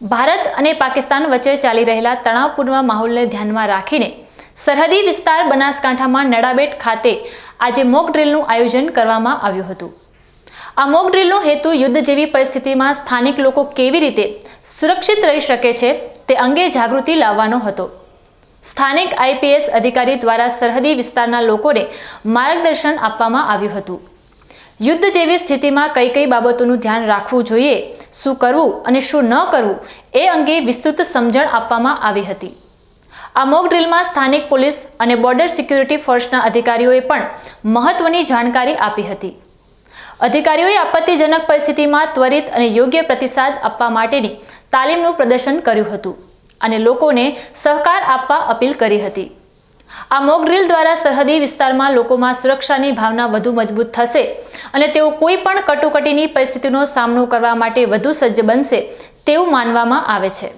ભારત અને પાકિસ્તાન વચ્ચે ચાલી રહેલા તણાવપૂર્ણ માહોલને ધ્યાનમાં રાખીને સરહદી વિસ્તાર બનાસકાંઠામાં નડાબેટ ખાતે આજે મોક ડ્રિલનું આયોજન કરવામાં આવ્યું હતું. આ મોક ડ્રિલનો હેતુ યુદ્ધ જેવી પરિસ્થિતિમાં સ્થાનિક લોકો કેવી રીતે સુરક્ષિત રહી શકે છે તે અંગે જાગૃતિ લાવવાનો હતો. સ્થાનિક આઈપીએસ અધિકારી દ્વારા સરહદી વિસ્તારના લોકોને માર્ગદર્શન આપવામાં આવ્યું હતું. યુદ્ધ જેવી સ્થિતિમાં કઈ કઈ બાબતોનું ધ્યાન રાખવું જોઈએ શું કરવું અને શું ન કરવું એ અંગે વિસ્તૃત સમજણ આપવામાં આવી હતી. આ મોક ડ્રીલમાં સ્થાનિક પોલીસ અને બોર્ડર સિક્યુરિટી ફોર્સના અધિકારીઓએ પણ મહત્વની જાણકારી આપી હતી. અધિકારીઓએ આપત્તિજનક પરિસ્થિતિમાં ત્વરિત અને યોગ્ય પ્રતિસાદ આપવા માટેની તાલીમનું પ્રદર્શન કર્યું હતું અને લોકોને સહકાર આપવા અપીલ કરી હતી. આ મોક ડ્રીલ દ્વારા સરહદી વિસ્તારમાં લોકોમાં સુરક્ષાની ભાવના વધુ મજબૂત થશે અને તેઓ કોઈ પણ કટોકટીની પરિસ્થિતિનો સામનો કરવા માટે વધુ સજ્જ બનશે તેવું માનવામાં આવે છે.